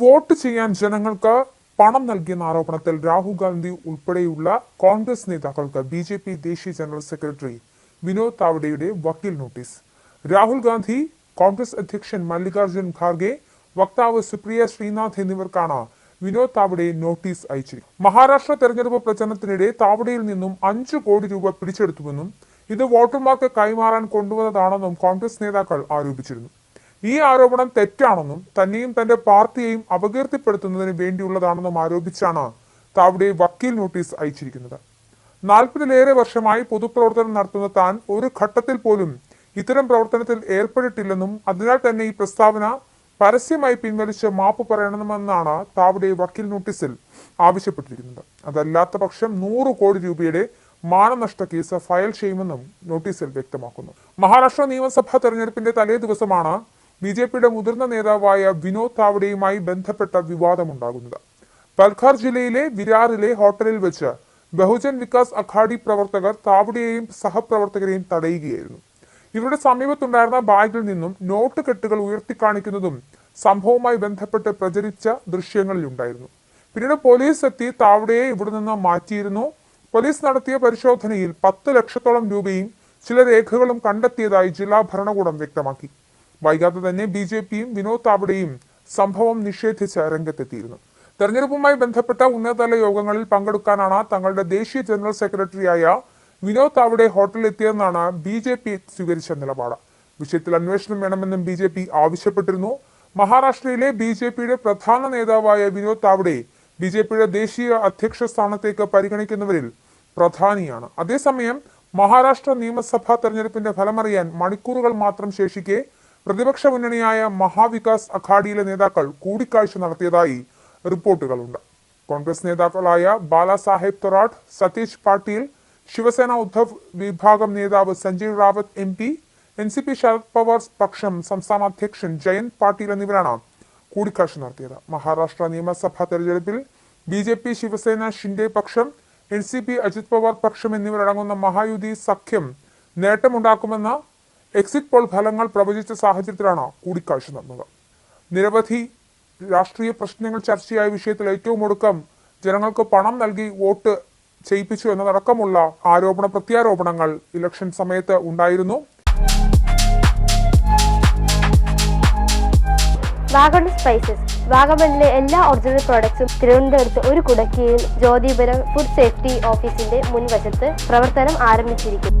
Vote ചെയ്യാൻ ജനങ്ങൾക്ക് പണം നൽകിയെന്ന ആരോപണത്തിൽ രാഹുൽ ഗാന്ധി ഉൾപ്പെടെയുള്ള കോൺഗ്രസ് നേതാക്കൾക്ക് ബി ജെ പി ദേശീയ ജനറൽ സെക്രട്ടറി വിനോദ് താവഡെയുടെ വക്കീൽ നോട്ടീസ്. രാഹുൽ ഗാന്ധി കോൺഗ്രസ് അധ്യക്ഷൻ മല്ലികാർജുൻ ഖാർഗെ വക്താവ് സുപ്രിയ ശ്രീനാഥ് എന്നിവർക്കാണ് വിനോദ് താവഡെ നോട്ടീസ് അയച്ചിരിക്കുന്നത്. മഹാരാഷ്ട്ര തെരഞ്ഞെടുപ്പ് പ്രചരണത്തിനിടെ താവഡയിൽ നിന്നും അഞ്ചു കോടി രൂപ പിടിച്ചെടുത്തുവെന്നും ഇത് വോട്ടർമാർക്ക് കൈമാറാൻ കൊണ്ടുവന്നതാണെന്നും കോൺഗ്രസ് നേതാക്കൾ ആരോപിച്ചിരുന്നു. ഈ ആരോപണം തെറ്റാണെന്നും തന്നെയും തന്റെ പാർട്ടിയെയും അപകീർത്തിപ്പെടുത്തുന്നതിന് വേണ്ടിയുള്ളതാണെന്നും ആരോപിച്ചാണ് താവിടെ വക്കീൽ നോട്ടീസ് അയച്ചിരിക്കുന്നത്. നാൽപ്പതിലേറെ വർഷമായി പൊതുപ്രവർത്തനം നടത്തുന്ന താൻ ഒരു ഘട്ടത്തിൽ പോലും ഇത്തരം പ്രവർത്തനത്തിൽ ഏർപ്പെട്ടിട്ടില്ലെന്നും അതിനാൽ തന്നെ ഈ പ്രസ്താവന പരസ്യമായി പിൻവലിച്ച് മാപ്പ് പറയണമെന്നാണ് താവഡെ വക്കീൽ നോട്ടീസിൽ ആവശ്യപ്പെട്ടിരിക്കുന്നത്. അതല്ലാത്ത പക്ഷം നൂറ് കോടി രൂപയുടെ മാനനഷ്ട കേസ് ഫയൽ ചെയ്യുമെന്നും നോട്ടീസിൽ വ്യക്തമാക്കുന്നു. മഹാരാഷ്ട്ര നിയമസഭാ തെരഞ്ഞെടുപ്പിന്റെ തലേ ദിവസമാണ് ബി ജെ പിയുടെ മുതിർന്ന നേതാവായ വിനോദ് താവഡെയുമായി ബന്ധപ്പെട്ട വിവാദമുണ്ടാകുന്നത്. പൽഘാർ ജില്ലയിലെ വിരാറിലെ ഹോട്ടലിൽ വെച്ച് ബഹുജൻ വികാസ് അഖാഡി പ്രവർത്തകർ താവഡെയെയും സഹപ്രവർത്തകരെയും തടയുകയായിരുന്നു. ഇവരുടെ സമീപത്തുണ്ടായിരുന്ന ബാഗിൽ നിന്നും നോട്ട് കെട്ടുകൾ ഉയർത്തിക്കാണിക്കുന്നതും സംഭവവുമായി ബന്ധപ്പെട്ട് പ്രചരിച്ച ദൃശ്യങ്ങളിലുണ്ടായിരുന്നു. പിന്നീട് പോലീസ് എത്തി താവഡയെ ഇവിടെ നിന്ന് മാറ്റിയിരുന്നു. പോലീസ് നടത്തിയ പരിശോധനയിൽ പത്ത് ലക്ഷത്തോളം രൂപയും ചില രേഖകളും കണ്ടെത്തിയതായി ജില്ലാ ഭരണകൂടം വ്യക്തമാക്കി. വൈകാതെ തന്നെ ബി ജെ പിയും വിനോദ് താവടെയും സംഭവം നിഷേധിച്ച് രംഗത്തെത്തിയിരുന്നു തെരഞ്ഞെടുപ്പുമായി ബന്ധപ്പെട്ട ഉന്നതതല യോഗങ്ങളിൽ പങ്കെടുക്കാനാണ് തങ്ങളുടെ ദേശീയ ജനറൽ സെക്രട്ടറിയായ വിനോദ് താവടെ ഹോട്ടലിൽ എത്തിയതെന്നാണ് ബി ജെ പി സ്വീകരിച്ച നിലപാട്. വിഷയത്തിൽ അന്വേഷണം വേണമെന്നും ബി ജെ പി ആവശ്യപ്പെട്ടിരുന്നു. മഹാരാഷ്ട്രയിലെ ബി ജെ പിയുടെ പ്രധാന നേതാവായ വിനോദ് താവടെ ബി ജെ പിയുടെ ദേശീയ അധ്യക്ഷ സ്ഥാനത്തേക്ക് പരിഗണിക്കുന്നവരിൽ പ്രധാനിയാണ്. അതേസമയം മഹാരാഷ്ട്ര നിയമസഭാ തെരഞ്ഞെടുപ്പിന്റെ ഫലമറിയാൻ മണിക്കൂറുകൾ മാത്രം ശേഷിക്കെ പ്രതിപക്ഷ മുന്നണിയായ മഹാവികാസ് അഘാഡിയിലെ നേതാക്കൾ കൂടിക്കാഴ്ച നടത്തിയതായി റിപ്പോർട്ടുകളുണ്ട്. കോൺഗ്രസ് നേതാക്കളായ ബാലാസാഹേബ് തൊറാട്ട് സതീഷ് പാട്ടീൽ ശിവസേന ഉദ്ധവ് വിഭാഗം നേതാവ് Sanjay Raut M P N C P Sharad Pawar പക്ഷം സംസ്ഥാന അധ്യക്ഷൻ ജയന്ത് പാട്ടീൽ എന്നിവരാണ് കൂടിക്കാഴ്ച നടത്തിയത്. മഹാരാഷ്ട്ര നിയമസഭാ തെരഞ്ഞെടുപ്പിൽ B J P Shiv Sena Shinde പക്ഷം N C P Ajit Pawar പക്ഷം എന്നിവരടങ്ങുന്ന മഹായുതി സഖ്യം നേട്ടമുണ്ടാക്കുമെന്ന എക്സിറ്റ് പോൾ ഫലങ്ങൾ പ്രവചിച്ച സാഹചര്യത്തിലാണ് കൂടിക്കാഴ്ച നടന്നത്? നിരവധി രാഷ്ട്രീയ പ്രശ്നങ്ങൾ ചർച്ചയായ വിഷയത്തിൽ ഏറ്റവും ഒടുക്കം ജനങ്ങൾക്ക് പണം നൽകി വോട്ട് ചെയ്യിപ്പിച്ചു എന്നതടക്കമുള്ള ആരോപണ പ്രത്യാരോപണങ്ങൾ ഇലക്ഷൻ സമയത്ത് ഉണ്ടായിരുന്നു. വാഗൺ സ്പൈസസ്. വാഗമണിലെ എല്ലാ ഒറിജിനൽ പ്രോഡക്ട്സും തിരുവനന്തപുരത്ത് ഒരു കുടക്കീഴിൽ ജ്യോതിപുരം ഫുഡ് സേഫ്റ്റി ഓഫീസിന്റെ മുൻവശത്ത് പ്രവർത്തനം ആരംഭിച്ചിരിക്കുന്നു.